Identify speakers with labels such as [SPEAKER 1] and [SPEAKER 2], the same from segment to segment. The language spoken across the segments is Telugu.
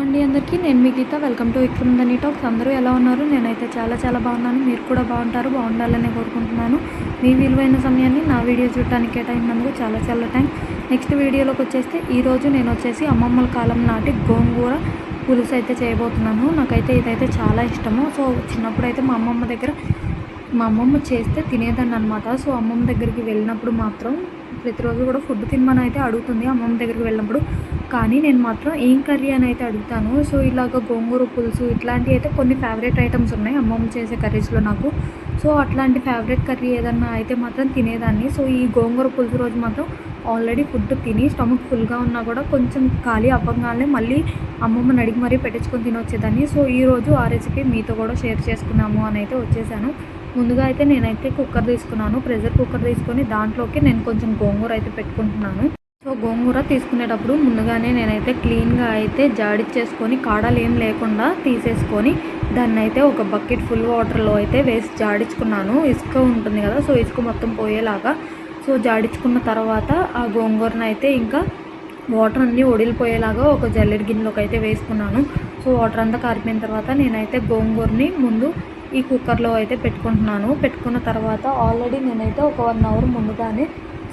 [SPEAKER 1] అండి అందరికీ. నేను మీ Geetha. Welcome to Vikram talks. అందరూ ఎలా ఉన్నారు? నేనైతే చాలా చాలా బాగున్నాను. మీరు కూడా బాగుంటారు బాగుండాలని కోరుకుంటున్నాను. మీ విలువైన సమయాన్ని నా వీడియో చూడటానికి కేటాయినందుకు చాలా చాలా థ్యాంక్స్ నెక్స్ట్ వీడియోలోకి వచ్చేస్తే ఈరోజు నేను వచ్చేసి అమ్మమ్మల కాలం నాటి గోంగూర పులుసు అయితే చేయబోతున్నాను. నాకైతే ఇదైతే చాలా ఇష్టము. సో చిన్నప్పుడు అయితే మా అమ్మమ్మ దగ్గర మా అమ్మమ్మ చేస్తే తినేదాన్ని అనమాట సో అమ్మమ్మ దగ్గరికి వెళ్ళినప్పుడు మాత్రం ప్రతిరోజు కూడా ఫుడ్ తినమని అయితే అడుగుతుంది అమ్మమ్మ దగ్గరికి వెళ్ళినప్పుడు. కానీ నేను మాత్రం ఏం కర్రీ అని అయితే అడుగుతాను. సో ఇలాగ గోంగూర పులుసు ఇట్లాంటివి అయితే కొన్ని ఫేవరెట్ ఐటమ్స్ ఉన్నాయి అమ్మమ్మ చేసే కర్రీస్లో నాకు. సో అట్లాంటి ఫేవరెట్ కర్రీ ఏదన్నా అయితే మాత్రం తినేదాన్ని. సో ఈ గోంగూర పులుసు రోజు మాత్రం ఆల్రెడీ ఫుడ్ తిని స్టమక్ ఫుల్గా ఉన్నా కూడా కొంచెం ఖాళీ అవ్వగానే మళ్ళీ అమ్మమ్మని అడిగి మరీ పెట్టించుకొని తినొచ్చేదాన్ని. సో ఈరోజు ఆ రెసిపీ మీతో కూడా షేర్ చేసుకున్నాము అని అయితే వచ్చేసాను. ముందుగా అయితే నేనైతే కుక్కర్ తీసుకున్నాను. ప్రెషర్ కుక్కర్ తీసుకొని దాంట్లోకి నేను కొంచెం గోంగూర అయితే పెట్టుకుంటున్నాను. సో గోంగూర తీసుకునేటప్పుడు ముందుగానే నేనైతే క్లీన్గా అయితే జాడిచ్చేసుకొని కాడలు ఏం లేకుండా తీసేసుకొని దాన్ని అయితే ఒక బకెట్ ఫుల్ వాటర్లో అయితే వేసి జాడించుకున్నాను ఇసుక ఉంటుంది కదా సో ఇసుక మొత్తం పోయేలాగా. సో జాడించుకున్న తర్వాత ఆ గోంగూరను అయితే ఇంకా వాటర్ అన్నీ ఒడిలిపోయేలాగా ఒక జల్లెడి గిన్నెలోకి అయితే వేసుకున్నాను. సో వాటర్ అంతా కారిపోయిన తర్వాత నేనైతే గోంగూరని ముందు ఈ కుక్కర్లో అయితే పెట్టుకుంటున్నాను. పెట్టుకున్న తర్వాత ఆల్రెడీ నేనైతే ఒక వన్ అవర్ ముందుగానే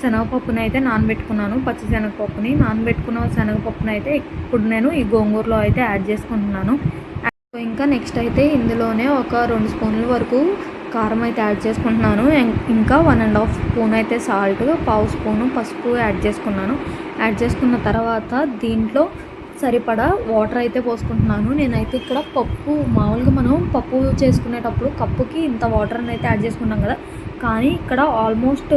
[SPEAKER 1] శనగపప్పుని అయితే నానబెట్టుకున్నాను పచ్చి శనగపప్పుని. నానబెట్టుకున్న శనగపప్పుని అయితే ఇప్పుడు నేను ఈ గోంగూరలో అయితే యాడ్ చేసుకుంటున్నాను. ఇంకా నెక్స్ట్ అయితే ఇందులోనే ఒక రెండు స్పూన్ల వరకు కారం అయితే యాడ్ చేసుకుంటున్నాను. ఇంకా వన్ అండ్ హాఫ్ స్పూన్ అయితే సాల్ట్ పావు స్పూను పసుపు యాడ్ చేసుకున్నాను. యాడ్ చేసుకున్న తర్వాత దీంట్లో సరిపడా వాటర్ అయితే పోసుకుంటున్నాను. నేనైతే ఇక్కడ పప్పు మామూలుగా మనం పప్పు చేసుకునేటప్పుడు కప్పుకి ఇంత వాటర్ని అయితే యాడ్ చేసుకున్నాం కదా. కానీ ఇక్కడ ఆల్మోస్ట్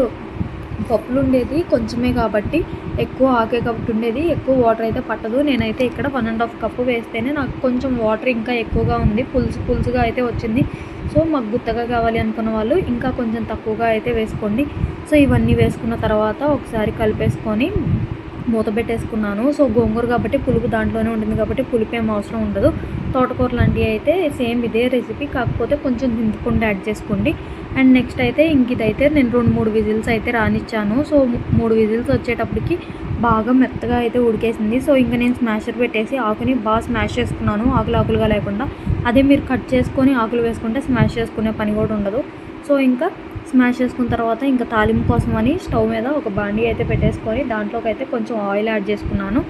[SPEAKER 1] పప్పులు ఉండేది కొంచెమే కాబట్టి ఎక్కువ ఆకే కాబట్టి ఉండేది. ఎక్కువ వాటర్ అయితే పట్టదు. నేనైతే ఇక్కడ వన్ అండ్ హాఫ్ కప్పు వేస్తేనే నాకు కొంచెం వాటర్ ఇంకా ఎక్కువగా ఉంది. పులుసు పులుసుగా అయితే వచ్చింది. సో మాకు గుత్తగా కావాలి అనుకున్న వాళ్ళు ఇంకా కొంచెం తక్కువగా అయితే వేసుకోండి. సో ఇవన్నీ వేసుకున్న తర్వాత ఒకసారి కలిపేసుకొని మూత పెట్టేసుకున్నాను సో గోంగూర కాబట్టి పులుపు దాంట్లోనే ఉంటుంది కాబట్టి పులుపు ఏం అవసరం ఉండదు. తోటకూర లాంటివి అయితే సేమ్ ఇదే రెసిపీ కాకపోతే కొంచెం దింపుకుండా యాడ్ చేసుకోండి. అండ్ నెక్స్ట్ అయితే ఇంక ఇదైతే నేను రెండు మూడు విజిల్స్ అయితే రానిచ్చాను. సో మూడు విజిల్స్ వచ్చేటప్పటికి బాగా మెత్తగా అయితే ఉడికేసింది. సో ఇంకా నేను స్మాషర్ పెట్టేసి ఆకుని బాగా స్మాష్ చేసుకున్నాను. ఆకులు ఆకులుగా లేకుండా. అదే మీరు కట్ చేసుకొని ఆకులు వేసుకుంటే స్మాష్ చేసుకునే పని కూడా ఉండదు. సో ఇంకా స్మాష్ చేసుకున్న తర్వాత ఇంకా తాలింపు కోసం అని స్టవ్ మీద ఒక బాండీ అయితే పెట్టేసుకొని దాంట్లోకి అయితే కొంచెం ఆయిల్ యాడ్ చేసుకున్నాను.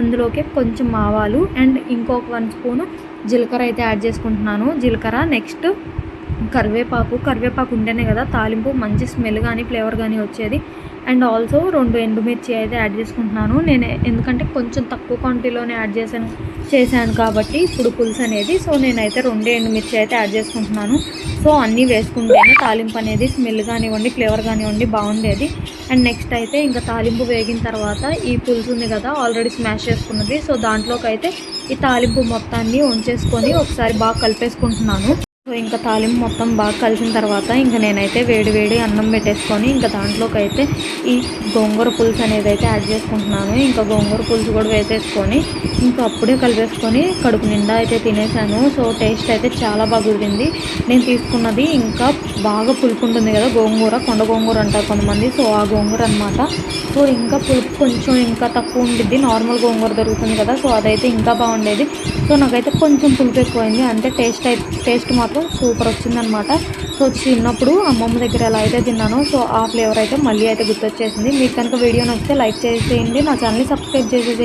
[SPEAKER 1] అందులోకి కొంచెం ఆవాలు అండ్ ఇంకొక వన్ స్పూను జీలకర్ర అయితే యాడ్ చేసుకుంటున్నాను. జీలకర్ర నెక్స్ట్ కరివేపాకు. కరివేపాకు ఉంటేనే కదా తాలింపు మంచి స్మెల్ కానీ ఫ్లేవర్ కానీ వచ్చేది. అండ్ ఆల్సో రెండు ఎండుమిర్చి అయితే యాడ్ చేసుకుంటున్నాను. నేను ఎందుకంటే కొంచెం తక్కువ క్వాంటిటీలోనే యాడ్ చేశాను చేశాను కాబట్టి ఇప్పుడు పులుసు అనేది. సో నేనైతే రెండు ఎండుమిర్చి అయితే యాడ్ చేసుకుంటున్నాను. సో అన్నీ వేసుకుంటేనే తాలింపు అనేది స్మెల్ కానివ్వండి ఫ్లేవర్ కానివ్వండి బాగుండేది. అండ్ నెక్స్ట్ అయితే ఇంకా తాలింపు వేగిన తర్వాత ఈ పులుసు ఉంది కదా ఆల్రెడీ స్మాష్ చేసుకున్నది. సో దాంట్లోకి అయితే ఈ తాలింపు మొత్తాన్ని ఉంచేసుకొని ఒకసారి బాగా కలిపేసుకుంటున్నాను. సో ఇంకా తాలింపు మొత్తం బాగా కలిసిన తర్వాత ఇంకా నేనైతే వేడి వేడి అన్నం పెట్టేసుకొని ఇంకా దాంట్లోకి అయితే ఈ గోంగూర పులుసు అనేది అయితే యాడ్ చేసుకుంటున్నాను. ఇంకా గోంగూర పులుసు కూడా వేసేసుకొని ఇంకా అప్పుడే కలిపేసుకొని కడుపు నిండా అయితే తినేసాను. సో టేస్ట్ అయితే చాలా బాగా కుదిరింది. నేను తీసుకున్నది ఇంకా బాగా పులుపు ఉంటుంది కదా గోంగూర కొండ గోంగూర అంటారు కొంతమంది. సో ఆ గోంగూర అనమాట సో ఇంకా పులుపు కొంచెం ఇంకా తక్కువ ఉండిద్ది. నార్మల్ గోంగూర దొరుకుతుంది కదా సో అదైతే ఇంకా బాగుండేది. సో నాకైతే కొంచెం పులుపు ఎక్కువైంది. అంటే టేస్ట్ అయితే టేస్ట్ మాత్రం సూపర్ వచ్చిందనమాట. సో చిన్నప్పుడు అమ్మమ్మ దగ్గర ఎలా అయితే తిన్నానో సో ఆ ఫ్లేవర్ అయితే మళ్ళీ అయితే గుర్తొచ్చేసింది. మీకు కనుక వీడియో నచ్చితే లైక్ చేసేయండి. నా ఛానల్ని సబ్స్క్రైబ్ చేసేసేయండి.